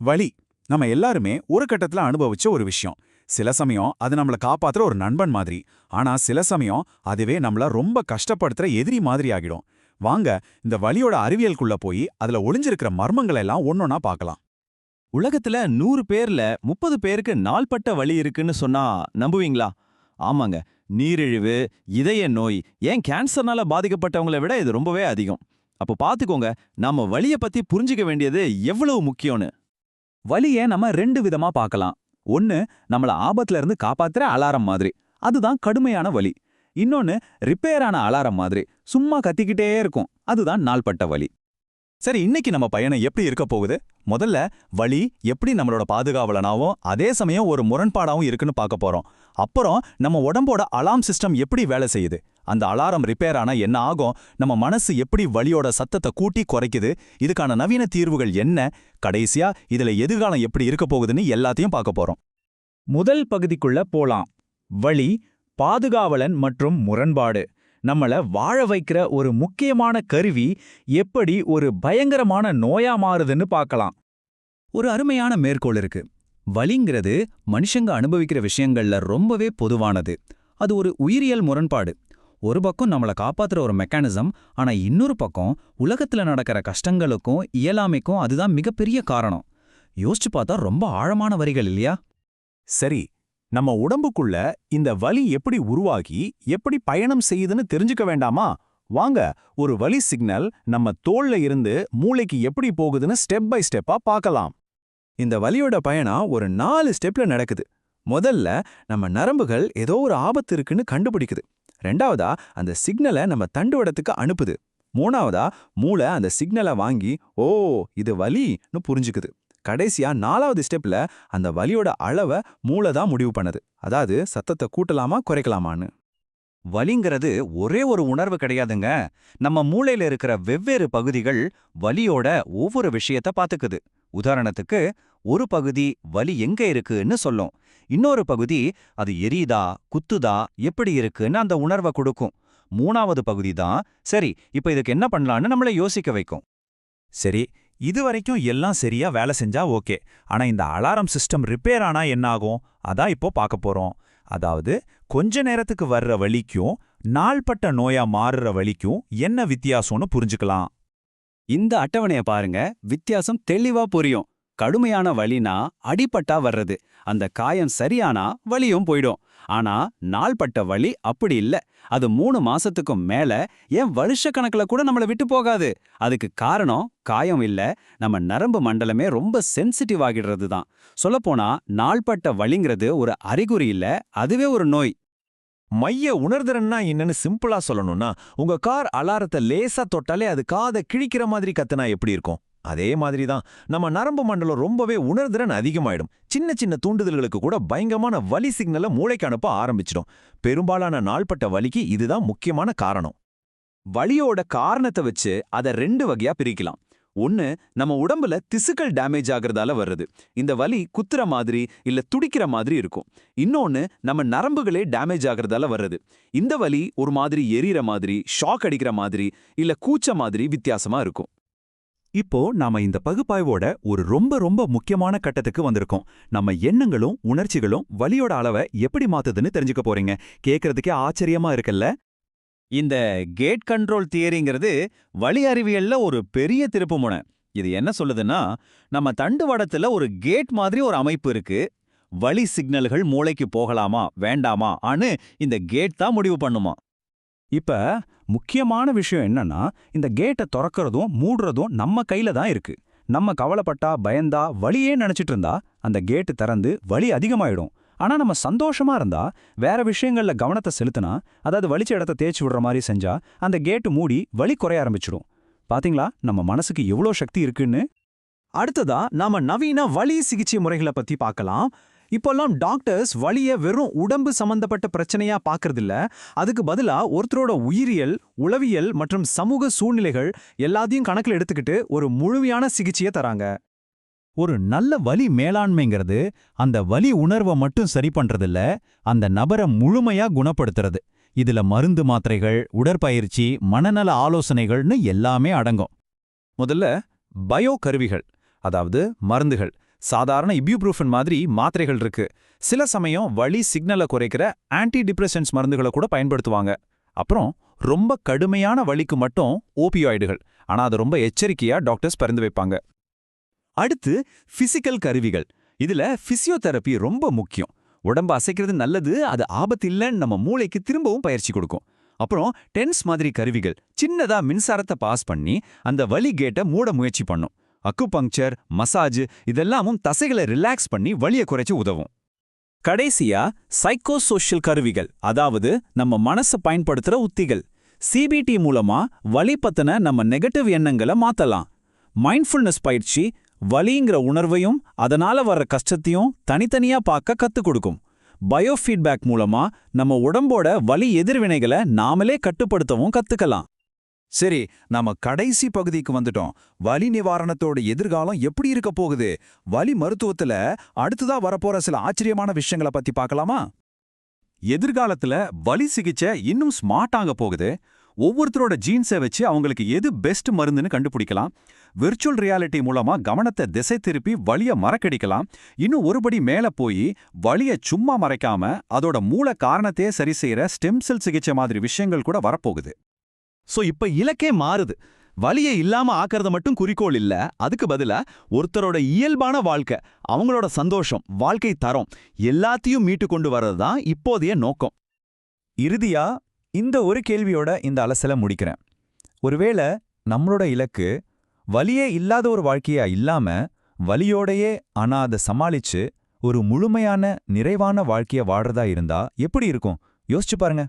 வழி நம்ம எல்லாருமே ஒரு கட்டத்துல அனுபவிச்ச ஒரு விஷயம். சில சமயம் அது நம்மள காப்பாத்துற ஒரு நண்பன் மாதிரி. ஆனா சில சமயம் அதுவே நம்மள ரொம்ப கஷ்டப்படுத்துற எதிரி மாதிரி ஆகிடும். வாங்க இந்த வழியோட அறிவியலுக்குள்ள போய் அதுல ஒளிஞ்சிருக்கிற மர்மங்களை எல்லாம் ஒன்னொன்னா பார்க்கலாம் உலகத்துல நூறு பேர்ல முப்பது பேருக்கு நாள்பட்ட வழி இருக்குன்னு சொன்னா நம்புவீங்களா? ஆமாங்க. நீரிழிவு இதய நோய் ஏன் கேன்சர்னால பாதிக்கப்பட்டவங்களை விட இது ரொம்பவே அதிகம். அப்போ பாத்துக்கோங்க நாம வழியை பத்தி புரிஞ்சுக்க வேண்டியது எவ்வளவு முக்கியம்னு. வலிய நம்ம ரெண்டு விதமா பார்க்கலாம். ஒன்னு நம்மள ஆபத்துல இருந்து காப்பாத்துற அலாரம் மாதிரி. அதுதான் கடுமையான வலி. இன்னொன்னு ரிப்பேரான அலாரம் மாதிரி. சும்மா கத்திக்கிட்டே இருக்கும். அதுதான் நாள்பட்ட வலி. சரி இன்னைக்கு நம்ம பயணம் எப்படி இருக்க போகுது? முதல்ல வழி எப்படி நம்மளோட பாதுகாவலனாவும் அதே சமயம் ஒரு முரண்பாடாவும் இருக்குன்னு பார்க்க போறோம். அப்புறம் நம்ம உடம்போட அலாம் சிஸ்டம் எப்படி வேலை செய்யுது? அந்த அலாரம் ரிப்பேர் ஆனா என்ன ஆகும்? நம்ம மனசு எப்படி வழியோட சத்தத்தை கூட்டி குறைக்குது? இதுக்கான நவீன தீர்வுகள் என்ன? கடைசியா இதுல எதிர்காலம் எப்படி இருக்க போகுதுன்னு எல்லாத்தையும் பார்க்க போறோம். முதல் பகுதிக்குள்ள போலாம். வழி பாதுகாவலன் மற்றும் முரண்பாடு. நம்மள வாழ வைக்கிற ஒரு முக்கியமான கருவி எப்படி ஒரு பயங்கரமான நோயா மாறுதுன்னு பார்க்கலாம். ஒரு அருமையான மேற்கோள் இருக்கு. வலிங்கிறது மனுஷங்க அனுபவிக்கிற விஷயங்கள்ல ரொம்பவே பொதுவானது. அது ஒரு உயிரியல் முரண்பாடு. ஒரு பக்கம் நம்மள காப்பாத்துற ஒரு மெக்கானிசம் ஆனா இன்னொரு பக்கம் உலகத்துல நடக்கிற கஷ்டங்களுக்கும் இயலாமைக்கும் அதுதான் மிகப்பெரிய காரணம். யோசிச்சு பார்த்தா ரொம்ப ஆழமான வரிகள் இல்லையா? சரி நம்ம உடம்புக்குள்ள இந்த வலி எப்படி உருவாகி எப்படி பயணம் செய்யுதுன்னு தெரிஞ்சுக்க வேண்டாமா? வாங்க ஒரு வலி சிக்னல் நம்ம தோல்ல இருந்து மூளைக்கு எப்படி போகுதுன்னு ஸ்டெப் பை ஸ்டெப்பா பார்க்கலாம். இந்த வலியோட பயணம் ஒரு நாலு ஸ்டெப்ல நடக்குது. முதல்ல நம்ம நரம்புகள் ஏதோ ஒரு ஆபத்து இருக்குன்னு கண்டுபிடிக்குது. ரெண்டாவதா அந்த சிக்னலை நம்ம தண்டுவடத்துக்கு அனுப்புது. மூணாவதா மூளை அந்த சிக்னலை வாங்கி ஓ இது வலின்னு புரிஞ்சுக்குது. கடைசியா நாலாவது ஸ்டெப்ல அந்த வலியோட அளவை மூளை தான் முடிவு பண்ணுது. அதாவது சத்தத்தை கூட்டலாமா குறைக்கலாமான்னு. வலிங்கிறது ஒரே ஒரு உணர்வு கிடையாதுங்க. நம்ம மூளையில இருக்கிற வெவ்வேறு பகுதிகள் வலியோட ஒவ்வொரு விஷயத்த பாத்துக்குது உதாரணத்துக்கு ஒரு பகுதி வலி எங்க இருக்குன்னு சொல்லும். இன்னொரு பகுதி அது எரியுதா குத்துதா எப்படி இருக்குன்னு அந்த உணர்வை கொடுக்கும். மூணாவது பகுதி தான் சரி இப்ப இதுக்கு என்ன பண்ணலான்னு நம்மள யோசிக்க வைக்கும். சரி இது வரைக்கும் எல்லாம் சரியா வேலை செஞ்சா ஓகே. ஆனா இந்த அலாரம் சிஸ்டம் ரிப்பேர் ஆனா என்னாகும்? அதான் இப்போ பார்க்க போறோம். அதாவது கொஞ்ச நேரத்துக்கு வர்ற வலிக்கும் நாள்பட்ட நோயா மாறுற வலிக்கும் என்ன வித்தியாசம்னு புரிஞ்சுக்கலாம். இந்த அட்டவணைய பாருங்க. வித்தியாசம் தெளிவா புரியும். கடுமையான வலினா அடிபட்டா வர்றது. அந்த காயம் சரியானா வலியும் போயிடும். ஆனா நாள்பட்ட வலி அப்படி இல்ல. அது மூணு மாசத்துக்கும் மேல ஏன் வருஷ கணக்குல கூட நம்மள விட்டு போகாது. அதுக்கு காரணம் காயம் இல்ல. நம்ம நரம்பு மண்டலமே ரொம்ப சென்சிட்டிவ் ஆகிடுறது தான் சொல்லப்போனா நாள்பட்ட வலிங்கிறது ஒரு அறிகுறி இல்ல அதுவே ஒரு நோய். மைய உணர்திறன்னா என்னன்னு சிம்பிளா சொல்லணும்னா உங்க கார் அலாரத்தை லேசா தொட்டாலே அது காதை கிழிக்கிற மாதிரி கத்துனா எப்படி இருக்கும்? அதே மாதிரி தான் நம்ம நரம்பு மண்டலம் ரொம்பவே உணர்திறன் அதிகமாயிடும். சின்ன சின்ன தூண்டுதல்களுக்கு கூட பயங்கரமான வலி சிக்னலை மூளைக்கு அனுப்ப ஆரம்பிச்சிடும். பெரும்பாலான நாள்பட்ட வலிக்கு இதுதான் முக்கியமான காரணம். வலியோட காரணத்தை வச்சு அதை ரெண்டு வகையா பிரிக்கலாம். ஒன்னு நம்ம உடம்புல திசுக்கள் டேமேஜ் ஆகிறதால வருது இந்த வலி குத்துற மாதிரி இல்ல துடிக்கிற மாதிரி இருக்கும். இன்னொன்னு நம்ம நரம்புகளே டேமேஜ் ஆகிறதால வருது இந்த வலி ஒரு மாதிரி எரியற மாதிரி ஷாக் அடிக்கிற மாதிரி இல்ல கூச்ச மாதிரி வித்தியாசமா இருக்கும். இப்போ நாம இந்த பகுப்பாய்வோட ஒரு ரொம்ப ரொம்ப முக்கியமான கட்டத்துக்கு வந்திருக்கோம். நம்ம எண்ணங்களும் உணர்ச்சிகளும் வலியோட அளவை எப்படி மாத்துதுன்னு தெரிஞ்சுக்க போறீங்க. கேக்குறதுக்கே ஆச்சரியமா இருக்குல்ல? இந்த கேட் கண்ட்ரோல் தியரிங்கிறது வழி அறிவியல்ல ஒரு பெரிய திருப்புமுனை இது என்ன சொல்லுதுன்னா நம்ம தண்டுவடத்துல ஒரு கேட் மாதிரி ஒரு அமைப்பு இருக்கு. வழி சிக்னல்கள் மூளைக்கு போகலாமா வேண்டாமா ஆன்னு இந்த கேட் தான் முடிவு பண்ணுமா. இப்ப முக்கியமான விஷயம் என்னன்னா இந்த கேட்டை திறக்கறதும் மூடுறதும் நம்ம கையில தான் இருக்கு. நம்ம கவலைப்பட்டா பயந்தா வழியே நினைச்சிட்டு இருந்தா அந்த கேட்டு திறந்து வலி அதிகமாயிடும். ஆனா நம்ம சந்தோஷமா இருந்தா வேற விஷயங்கள்ல கவனத்தை செலுத்தினா அதாவது வலிச்ச இடத்த தேய்ச்சி விடுற மாதிரி செஞ்சா அந்த கேட்டு மூடி வலி குறைய ஆரம்பிச்சிடும். பாத்தீங்களா? நம்ம மனசுக்கு எவ்வளோ சக்தி இருக்குன்னு? அடுத்ததா நாம நவீன வலி சிகிச்சை முறைகளை பத்தி பார்க்கலாம். இப்போல்லாம் டாக்டர்ஸ் வழிய வெறும் உடம்பு சம்பந்தப்பட்ட பிரச்சனையா பார்க்கறதில்ல. அதுக்கு பதிலா ஒருத்தரோட உயிரியல் உளவியல் மற்றும் சமூக சூழ்நிலைகள் எல்லாத்தையும் கணக்கில் எடுத்துக்கிட்டு ஒரு முழுமையான சிகிச்சையை தராங்க. ஒரு நல்ல வலி மேலாண்மைங்கிறது அந்த வலி உணர்வை மட்டும் சரி பண்றதில்ல அந்த நபரை முழுமையா குணப்படுத்துறது. இதுல மருந்து மாத்திரைகள் உடற்பயிற்சி மனநல ஆலோசனைகள்னு எல்லாமே அடங்கும். முதல்ல பயோ கருவிகள் அதாவது மருந்துகள். சாதாரண இப்யூப்ரூஃபன் மாதிரி மாத்திரைகள் இருக்கு. சில சமயம் வலி சிக்னலை குறைக்கிற ஆன்டி டிப்ரெஷன்ஸ் மருந்துகளை கூட பயன்படுத்துவாங்க. அப்புறம் ரொம்ப கடுமையான வலிக்கு மட்டும் ஓபியாய்டுகள் ஆனா அது ரொம்ப எச்சரிக்கையா டாக்டர்ஸ் பரிந்து வைப்பாங்க. அடுத்து பிசிக்கல் கருவிகள். இதுல பிசியோதெரப்பி ரொம்ப முக்கியம். உடம்ப அசைக்கிறது நல்லது அது ஆபத்து இல்லைன்னு நம்ம மூளைக்கு திரும்பவும் பயிற்சி கொடுக்கும். அப்புறம் டென்ஸ் மாதிரி கருவிகள். சின்னதா மின்சாரத்தை பாஸ் பண்ணி அந்த வலி கேட்டை மூட முயற்சி பண்ணும். அக்குபங்க்சர் மசாஜ் இதெல்லாமும் தசைகளை ரிலாக்ஸ் பண்ணி வழியை குறைச்சு உதவும். கடைசியா சைக்கோசோஷியல் கருவிகள் அதாவது நம்ம மனச பயன்படுத்துற உத்திகள். சிபிடி மூலமா வலி பத்தின நம்ம நெகட்டிவ் எண்ணங்களை மாத்தலாம். மைண்ட்ஃபுல்னஸ் பயிற்சி வலிங்கிற உணர்வையும் அதனால வர்ற கஷ்டத்தையும் தனித்தனியா பார்க்க கத்துக் கொடுக்கும். பயோஃபீட்பேக் மூலமா நம்ம உடம்போட வலி எதிர்வினைகளை நாமளே கட்டுப்படுத்தவும் கத்துக்கலாம். சரி நாம கடைசி பகுதிக்கு வந்துட்டோம். வலி நிவாரணத்தோட எதிர்காலம் எப்படி இருக்க போகுது? வலி மருத்துவத்துல அடுத்ததா வரப்போற சில ஆச்சரியமான விஷயங்களை பத்தி பார்க்கலாமா? எதிர்காலத்துல வலி சிகிச்சை இன்னும் ஸ்மார்ட் ஆக போகுது. ஒவ்வொருத்தரோட ஜீன்ஸை வச்சு அவங்களுக்கு எது பெஸ்ட் மருந்துன்னு கண்டுபிடிக்கலாம். விர்ச்சுவல் ரியாலிட்டி மூலமா கவனத்தை திசை திருப்பி வழிய மறக்கடிக்கலாம். இன்னும் ஒருபடி மேல போய் வலிய சும்மா மறைக்காம அதோட மூல காரணத்தையே சரி செய்யற ஸ்டெம் செல் சிகிச்சை மாதிரி விஷயங்கள் கூட வரப்போகுது. சோ இப்ப இலக்கே மாறுது. வலியை இல்லாம ஆக்கிறத மட்டும் குறிக்கோள் இல்ல. அதுக்கு பதிலா ஒருத்தரோட இயல்பான வாழ்க்கை அவங்களோட சந்தோஷம் வாழ்க்கை தரம் எல்லாத்தையும் மீட்டு கொண்டு வர்றது தான் இப்போதைய நோக்கம். இறுதியா இந்த ஒரு கேள்வியோட இந்த அலசலை முடிக்கிறேன். ஒருவேளை நம்மளோட இலக்கு வலியே இல்லாத ஒரு வாழ்க்கையா இல்லாம வலியோடையே ஆனா அதை சமாளிச்சு ஒரு முழுமையான நிறைவான வாழ்க்கைய வாழ்றதா இருந்தா எப்படி இருக்கும்? யோசிச்சு பாருங்க.